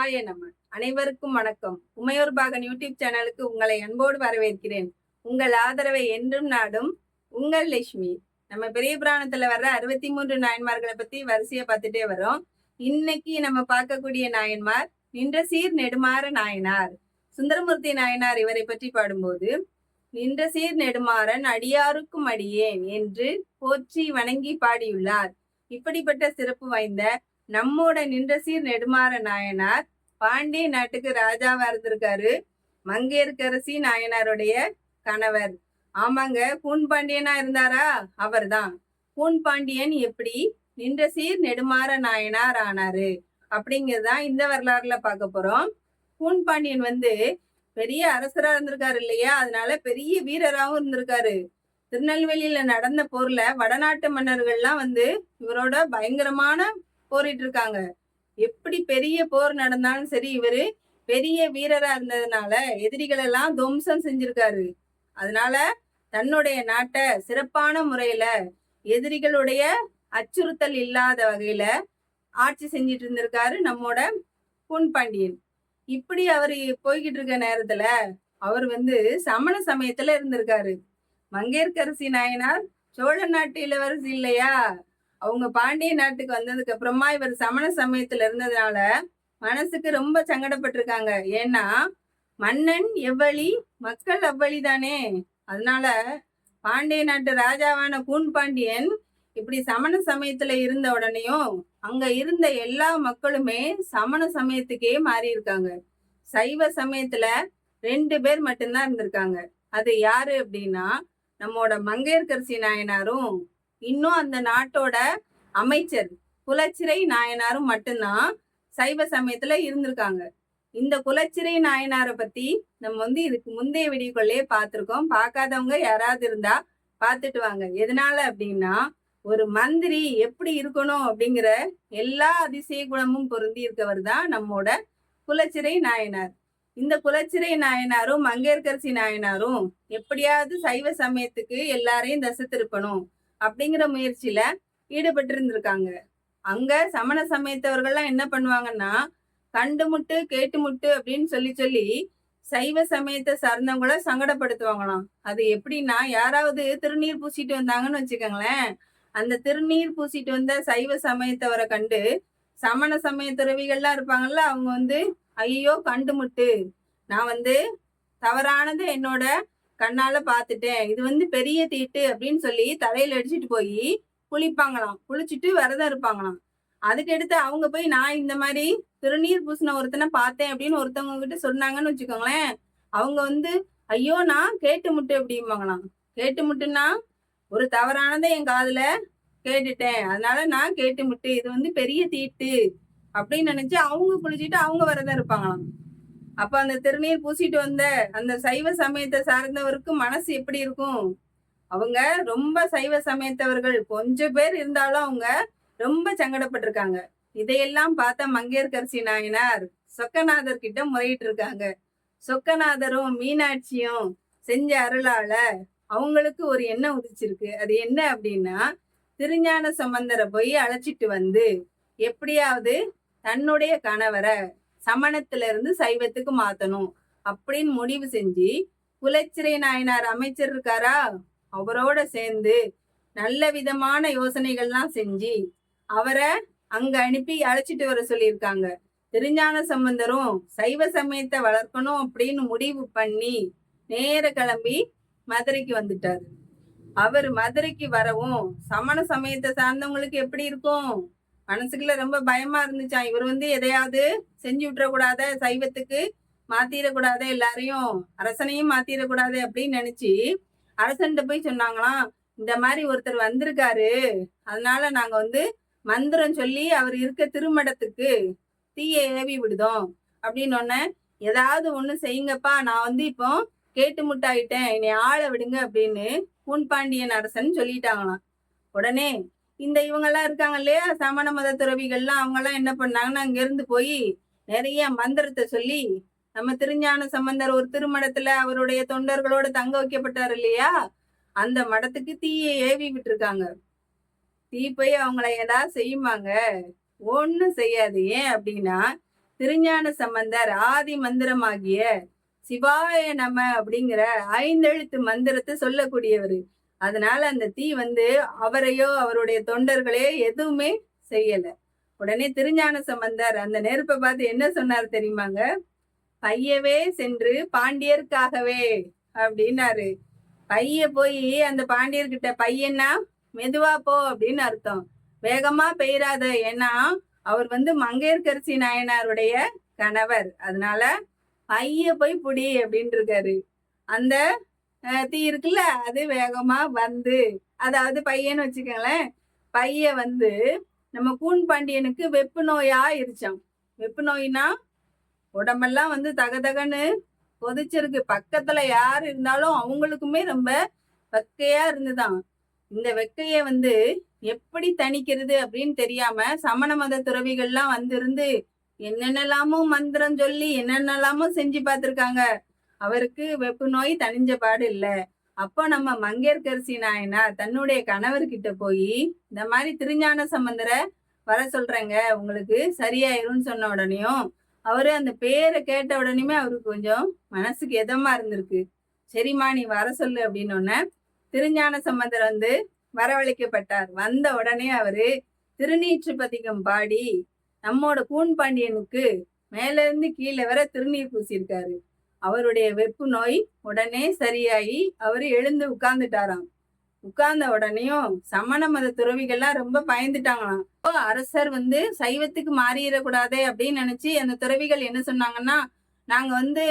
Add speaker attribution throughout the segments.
Speaker 1: சிவாய நம. அனைவருக்கும் வணக்கம். உமையோர் பாகன் யூடியூப் சேனலுக்கு உங்களை அன்போடு வரவேற்கிறேன். உங்கள் ஆதரவை என்றும் நாடும் உங்கள் லட்சுமி. நம்ம பெரிய புராணத்துல வர்ற அறுபத்தி மூன்று நாயன்மார்களை பத்தி வரிசையா பார்த்துட்டே வரோம். இன்னைக்கு நம்ம பார்க்கக்கூடிய நாயன்மார் நின்ற சீர் நெடுமாற நாயனார். சுந்தரமூர்த்தி நாயனார் இவரை பற்றி பாடும்போது நின்ற சீர் நெடுமாறன் அடியாருக்கும் அடியேன் என்று போற்றி வணங்கி பாடியுள்ளார். இப்படிப்பட்ட சிறப்பு வாய்ந்த நம்மோட நின்ற சீர் நெடுமாற நாயனார். பாண்டிய நாட்டுக்கு ராஜாவா இருந்திருக்காரு. மங்கையர்கரசி நாயனாருடைய கணவர். ஆமாங்க பூன் பாண்டியனா இருந்தாரா? அவர்தான். பூன் பாண்டியன் எப்படி நின்ற சீர் நெடுமாற நாயனார் ஆனாரு? அப்படிங்கறதுதான் இந்த வரலாறுல பார்க்க போறோம். பூன் பாண்டியன் வந்து பெரிய அரசரா இருந்திருக்காரு இல்லையா? அதனால பெரிய வீரராகவும் இருந்திருக்காரு. திருநெல்வேலியில நடந்த போர்ல வடநாட்டு மன்னர்கள்லாம் வந்து இவரோட பயங்கரமான போரிட்டு இருக்காங்க எப்படி பெரிய போர் நடந்தாலும் சரி இவரு பெரிய வீரரா இருந்ததுனால எதிரிகள் எல்லாம் துவம்சம் செஞ்சிருக்காரு. அதனால தன்னுடைய நாட்டை சிறப்பான முறையில எதிரிகளுடைய அச்சுறுத்தல் இல்லாத வகையில ஆட்சி செஞ்சிட்டு இருந்திருக்காரு நம்மோட பூன் பாண்டியன். இப்படி அவர் போய்கிட்டு இருக்க நேரத்துல அவர் வந்து சமண சமயத்துல இருந்திருக்காரு. மங்கையர்க்கரசி நாயனார் சோழ நாட்டு இளவரசி இல்லையா? அவங்க பாண்டிய நாட்டுக்கு வந்ததுக்கு அப்புறமா இவர் சமண சமயத்துல இருந்ததுனால மனசுக்கு ரொம்ப சங்கடப்பட்டிருக்காங்க. ஏன்னா மன்னன் எவ்வழி மக்கள் அவ்வழி தானே அதனால பாண்டிய நாட்டு ராஜாவான கூன் பாண்டியன் இப்படி சமண சமயத்துல இருந்த உடனேயும் அங்க இருந்த எல்லா மக்களுமே சமண சமயத்துக்கே மாறி இருக்காங்க சைவ சமயத்துல ரெண்டு பேர் மட்டும்தான் இருந்திருக்காங்க. அது யாரு அப்படின்னா நம்மோட மங்கையர்கரசி நாயனாரும் இன்னும் அந்த நாட்டோட அமைச்சர் குலச்சிறை நாயனாரும் மட்டும்தான் சைவ சமயத்துல இருந்திருக்காங்க. இந்த குலச்சிறை நாயனாரை பத்தி நம்ம வந்து இதுக்கு முந்தைய வீடியோக்குள்ளேயே பார்த்துருக்கோம். பார்க்காதவங்க யாராவது இருந்தா பார்த்துட்டு வாங்க. எதனால அப்படின்னா ஒரு மந்திரி எப்படி இருக்கணும் அப்படிங்கிற எல்லா அதிசய குணமும் பொருந்தி இருக்கவர் தான் நம்மோட குலச்சிறை நாயனார். இந்த குலச்சிறை நாயனாரும் மங்கையர்கரசி நாயனாரும் எப்படியாவது சைவ சமயத்துக்கு எல்லாரையும் தசை திருப்பணும் அப்படிங்கிற முயற்சியில ஈடுபட்டு இருந்திருக்காங்க அங்க சமண சமயத்தவர்கள்லாம் என்ன பண்ணுவாங்கன்னா கண்டு முட்டு கேட்டு முட்டு அப்படின்னு சொல்லி சொல்லி சைவ சமயத்தை சார்ந்தவங்கள சங்கடப்படுத்துவாங்களாம். அது எப்படின்னா யாராவது திருநீர் பூசிட்டு வந்தாங்கன்னு வச்சுக்கோங்களேன். அந்த திருநீர் பூசிட்டு வந்த சைவ சமயத்தவரை கண்டு சமண சமய துறவிகள்லாம் இருப்பாங்கல்ல அவங்க வந்து ஐயோ கண்டு முட்டு. நான் வந்து தவறானது என்னோட கண்ணால பார்த்துட்டேன் இது வந்து பெரிய தீட்டு அப்படின்னு சொல்லி தலையில அடிச்சுட்டு போய் குளிப்பாங்களாம். குளிச்சுட்டு விரதம் இருப்பாங்களாம். அதுக்கடுத்து அவங்க போய் நான் இந்த மாதிரி திருநீர் பூசின ஒருத்தனை பார்த்தேன் அப்படின்னு ஒருத்தவங்க கிட்ட சொன்னாங்கன்னு வச்சுக்கோங்களேன். அவங்க வந்து ஐயோ நான் கேட்டு முட்டு அப்படிம்பாங்களாம். கேட்டு முட்டுன்னா ஒரு தவறானதை என் காதுல கேட்டுட்டேன். அதனால நான் கேட்டு முட்டு. இது வந்து பெரிய தீட்டு அப்படின்னு நினைச்சு அவங்க குளிச்சுட்டு அவங்க விரதம் இருப்பாங்களாம். அப்ப அந்த திருநீர் பூசிட்டு வந்த அந்த சைவ சமயத்தை சார்ந்தவருக்கு மனசு எப்படி இருக்கும்? அவங்க ரொம்ப சைவ சமயத்தவர்கள். கொஞ்சம் பேர் இருந்தாலும் அவங்க ரொம்ப சங்கடப்பட்டிருக்காங்க. இதையெல்லாம் பார்த்த மங்கையர்கரசி நாயனார் சொக்கநாதர் கிட்ட முறையிட்டு இருக்காங்க சொக்கநாதரும் மீனாட்சியும் செஞ்ச அருளால அவங்களுக்கு ஒரு எண்ணம் உதிச்சிருக்கு. அது என்ன அப்படின்னா திருஞான சம்பந்தரை போய் அழைச்சிட்டு வந்து எப்படியாவது தன்னுடைய கணவரை சமணத்துல இருந்து சைவத்துக்கு மாத்தணும் அப்படின்னு முடிவு செஞ்சு குலச்சிறை நாயனார் அமைச்சர் இருக்காரா? அவரோட சேர்ந்து நல்ல விதமான யோசனைகள்லாம் செஞ்சு அவரை அங்க அனுப்பி அழைச்சிட்டு வர சொல்லியிருக்காங்க. திருஞான சம்பந்தரும் சைவ சமயத்தை வளர்க்கணும் அப்படின்னு முடிவு பண்ணி நேர கிளம்பி மதுரைக்கு வந்துட்டாரு. அவர் மதுரைக்கு வரவும் சமண சமயத்தை சார்ந்தவங்களுக்கு எப்படி இருக்கும்? மனசுக்குள்ள ரொம்ப பயமா இருந்துச்சான் இவர் வந்து எதையாவது செஞ்சு விட்டுறக்கூடாத சைவத்துக்கு மாத்திரக்கூடாத எல்லாரையும் அரசனையும் மாத்திரக்கூடாது அப்படின்னு நினைச்சு அரசன்ட்ட போய் சொன்னாங்களாம் இந்த மாதிரி ஒருத்தர் வந்திருக்காரு. அதனால நாங்க வந்து மந்திரம் சொல்லி அவர் இருக்க திருமடத்துக்கு தீய ஏவி விடுதோம். அப்படின்னு ஒன்ன ஏதாவது ஒண்ணு செய்யுங்கப்பா. நான் வந்து இப்போ கேட்டு முட்டாயிட்டேன். என்னை ஆள விடுங்க அப்படின்னு பூன்பாண்டியன் அரசன் சொல்லிட்டாங்களாம். உடனே இந்த இவங்கெல்லாம் இருக்காங்க இல்லையா? சமண மத துறவிகள்லாம் அவங்கெல்லாம் என்ன பண்ணாங்கன்னா அங்கிருந்து போய் நிறைய மந்திரத்தை சொல்லி நம்ம திருஞான சம்பந்தர் ஒரு திருமணத்துல அவருடைய தொண்டர்களோட தங்க வைக்கப்பட்டார் இல்லையா? அந்த மடத்துக்கு தீயை ஏவி விட்டுருக்காங்க. தீ போய் அவங்கள ஏதாவது செய்யுமாங்க? ஒன்றும் செய்யாது. ஏன் அப்படின்னா திருஞான சம்பந்தர் ஆதி மந்திரமாகிய சிவாய நம அப்படிங்கிற ஐந்தெழுத்து மந்திரத்தை சொல்லக்கூடியவர். அதனால அந்த தீ வந்து அவரையோ அவருடைய தொண்டர்களையோ எதுவுமே செய்யல. உடனே திருஞான சம்பந்தர் அந்த நெருப்பை பார்த்து என்ன சொன்னார் தெரியுமாங்க? பையவே சென்று பாண்டியர்க்காகவே அப்படின்னாரு. பைய போய் அந்த பாண்டியர்கிட்ட பையன்னா மெதுவா போ அப்படின்னு அர்த்தம். வேகமா பெயராத ஏன்னா அவர் வந்து மங்கையர்கரசி நாயனாருடைய கணவர். அதனால பைய போய் புடி அப்படின்னு இருக்காரு அந்த தீ இருக்குல்ல அது வேகமா வந்து அதாவது பையன்னு வச்சுக்கோங்களேன் பைய வந்து நம்ம கூன் பாண்டியனுக்கு வெப்பு நோயா இருச்சான் வெப்பு நோயினா உடம்பெல்லாம் வந்து தகதகன்னு கொதிச்சிருக்கு. பக்கத்துல யார் இருந்தாலும் அவங்களுக்குமே ரொம்ப வெக்கையா இருந்துதான். இந்த வெக்கைய வந்து எப்படி தணிக்கிறது அப்படின்னு தெரியாம சமண மத துறவிகள்லாம் வந்திருந்து என்னென்னலாமோ மந்திரம் சொல்லி என்னென்னலாமோ செஞ்சு பார்த்துருக்காங்க. அவருக்கு வெப்பு நோய் தனிஞ்ச பாடு இல்லை. அப்போ நம்ம மங்கையர்கரசி நாயனா தன்னுடைய கணவர்கிட்ட போய் இந்த மாதிரி திருஞான சம்பந்தரை வர சொல்றேங்க உங்களுக்கு சரியாயிரும்னு சொன்ன உடனேயும் அவரு அந்த பேரை கேட்ட உடனேயுமே அவருக்கு கொஞ்சம் மனசுக்கு எதமா இருந்திருக்கு. சரிம்மா நீ வர சொல்லு அப்படின்னு உடனே திருஞான சம்பந்தர் வந்து வரவழைக்கப்பட்டார். வந்த உடனே அவரு திருநீற்று பதிகம் பாடி நம்மோட கூன் பாண்டியனுக்கு மேல இருந்து கீழே வர திருநீர் பூசியிருக்காரு. அவருடைய வெப்பு நோய் உடனே சரியாகி அவர் எழுந்து உட்கார்ந்துட்டாராம். உட்கார்ந்த உடனேயும் சமண மத துறவிகள்லாம் ரொம்ப பயந்துட்டாங்களாம். அப்போ அரசர் வந்து சைவத்துக்கு மாறிடக்கூடாதே அப்படின்னு நினைச்சு அந்த துறவிகள் என்ன சொன்னாங்கன்னா நாங்க வந்து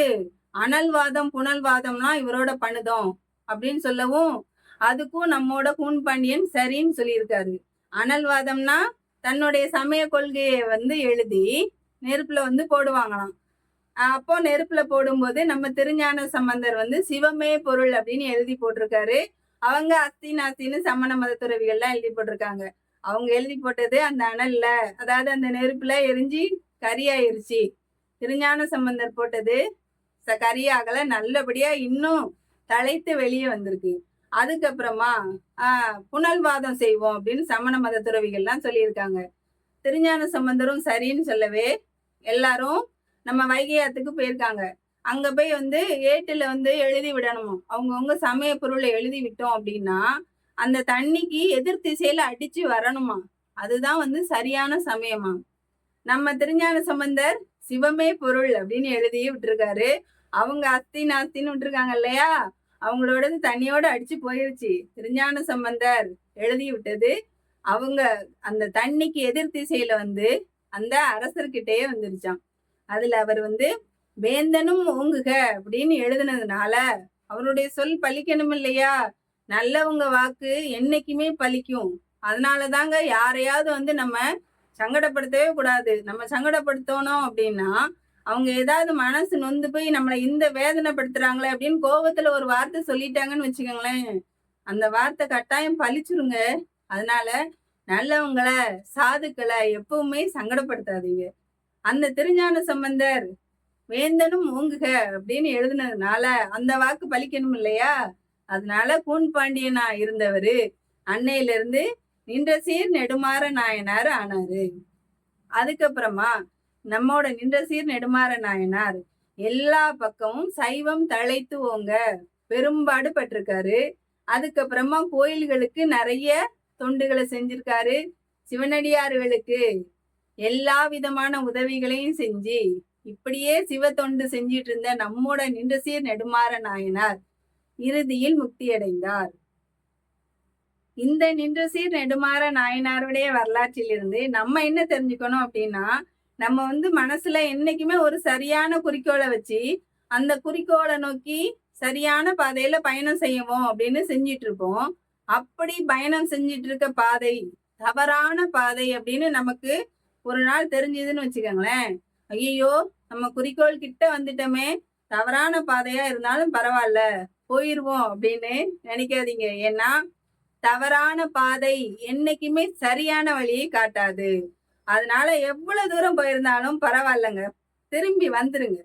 Speaker 1: அனல்வாதம் புனல்வாதம்லாம் இவரோட பண்ணுதோம் அப்படின்னு சொல்லவும் அதுக்கும் நம்மோட கூன் பாண்டியன் சரின்னு சொல்லியிருக்காரு. அனல்வாதம்னா தன்னுடைய சமய கொள்கையை வந்து எழுதி நெருப்புல வந்து போடுவாங்களாம். அப்போ நெருப்புல போடும்போது நம்ம திருஞான சம்பந்தர் வந்து சிவமே பொருள் அப்படின்னு எழுதி போட்டிருக்காரு. அவங்க அஸ்தி நாஸ்தின்னு சமண மத துறவிகள்லாம் எழுதி போட்டிருக்காங்க. அவங்க எழுதி போட்டது அந்த அனல்ல. அதாவது அந்த நெருப்புல எரிஞ்சு கரியாயிருச்சு. திருஞான சம்பந்தர் போட்டது ச- கரியாகல. நல்லபடியா இன்னும் தலைத்து வெளியே வந்திருக்கு. அதுக்கப்புறமா ஆஹ் புனல்வாதம் செய்வோம் அப்படின்னு சமண மத துறவிகள்லாம் சொல்லியிருக்காங்க. திருஞான சம்பந்தரும் சரின்னு சொல்லவே எல்லாரும் நம்ம வைகையாத்துக்கு போயிருக்காங்க. அங்க போய் வந்து ஏட்டுல வந்து எழுதி விடணுமா? அவங்கவுங்க சமய பொருளை எழுதி விட்டோம் அப்படின்னா அந்த தண்ணிக்கு எதிர் திசையில அடிச்சு வரணுமா? அதுதான் வந்து சரியான சமயமா? நம்ம திருஞான சம்பந்தர் சிவமே பொருள் அப்படின்னு எழுதி விட்டுருக்காரு. அவங்க அஸ்தி நாஸ்தின்னு விட்டுருக்காங்க இல்லையா? அவங்களோடது தண்ணியோட அடிச்சு போயிருச்சு. திருஞான சம்பந்தர் எழுதி விட்டது. அவங்க அந்த தண்ணிக்கு எதிர் திசையில வந்து அந்த அரசர்கிட்டயே வந்துருச்சான் அதுல அவர் வந்து வேந்தனும் ஓங்குக அப்படின்னு எழுதுனதுனால அவருடைய சொல் பலிக்கணும் இல்லையா? நல்லவங்க வாக்கு என்னைக்குமே பலிக்கும் அதனாலதாங்க யாரையாவது வந்து நம்ம சங்கடப்படுத்தவே கூடாது. நம்ம சங்கடப்படுத்தணும் அப்படின்னா அவங்க ஏதாவது மனசு நொந்து போய் நம்மளை இந்த வேதனைப்படுத்துறாங்களே அப்படின்னு கோபத்துல ஒரு வார்த்தை சொல்லிட்டாங்கன்னு வச்சுக்கோங்களேன். அந்த வார்த்தை கட்டாயம் பலிச்சிருங்க அதனால நல்லவங்களை சாதுக்களை எப்பவுமே சங்கடப்படுத்தாதீங்க. அந்த திருஞான சம்பந்தர் வேந்தனும் ஓங்குக அப்படின்னு எழுதுனதுனால அந்த வாக்கு பலிக்கணும் இல்லையா? அதனால கூன் பாண்டியனா இருந்தவரு. அன்னையிலிருந்து நின்ற சீர் நெடுமாற நாயனார் ஆனாரு. அதுக்கப்புறமா நம்மோட நின்ற சீர் நெடுமாற நாயனார் எல்லா பக்கமும் சைவம் தழைத்து ஓங்க பெரும்பாடு பட்டிருக்காரு. அதுக்கப்புறமா கோயில்களுக்கு நிறைய தொண்டுகளை செஞ்சிருக்காரு. சிவனடியார்களுக்கு எல்லா விதமான உதவிகளையும் செஞ்சு இப்படியே சிவ தொண்டு செஞ்சிட்டு இருந்த நம்மோட நின்றசீர் நெடுமாற நாயனார் இறுதியில் முக்தியடைந்தார். இந்த நின்றசீர் நெடுமாற நாயனாருடைய வரலாற்றிலிருந்து நம்ம என்ன தெரிஞ்சுக்கணும் அப்படின்னா நம்ம வந்து மனசுல என்னைக்குமே ஒரு சரியான குறிக்கோளை வச்சு அந்த குறிக்கோளை நோக்கி சரியான பாதையில பயணம் செய்யவும் அப்படின்னு செஞ்சிட்டு இருப்போம் அப்படி பயணம் செஞ்சிட்டு இருக்க பாதை தவறான பாதை அப்படின்னு நமக்கு ஒரு நாள் தெரிஞ்சதுன்னு வச்சுக்கோங்களேன். ஐயோ நம்ம குறிக்கோள் கிட்ட வந்துட்டோமே. தவறான பாதையா இருந்தாலும் பரவாயில்ல போயிருவோம் அப்படின்னு நினைக்காதீங்க. ஏன்னா தவறான பாதை என்னைக்குமே சரியான வழியை காட்டாது. அதனால எவ்வளவு தூரம் போயிருந்தாலும் பரவாயில்லங்க. திரும்பி வந்துருங்க.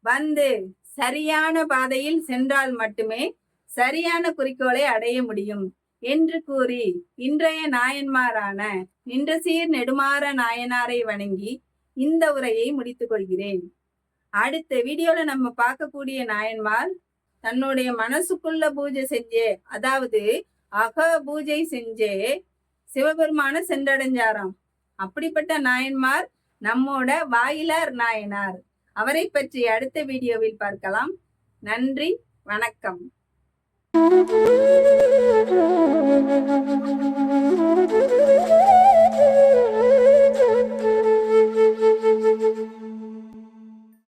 Speaker 1: வந்து சரியான பாதையில் சென்றால் மட்டுமே சரியான குறிக்கோளை அடைய முடியும். என்று கூறி இன்றைய நாயன்மாரான நின்ற சீர் நெடுமாற நாயனாரை வணங்கி இந்த உரையை முடித்துக் கொள்கிறேன். அடுத்த வீடியோல நம்ம பார்க்கக்கூடிய நாயன்மார் தன்னுடைய மனசுக்குள்ள பூஜை செஞ்சே அதாவது அக பூஜை செஞ்சே சிவபெருமான சென்றடைஞ்சாராம். அப்படிப்பட்ட நாயன்மார் நம்மோட வாயிலார் நாயனார். அவரை பற்றி அடுத்த வீடியோவில் பார்க்கலாம். நன்றி வணக்கம்.
Speaker 2: Thank you.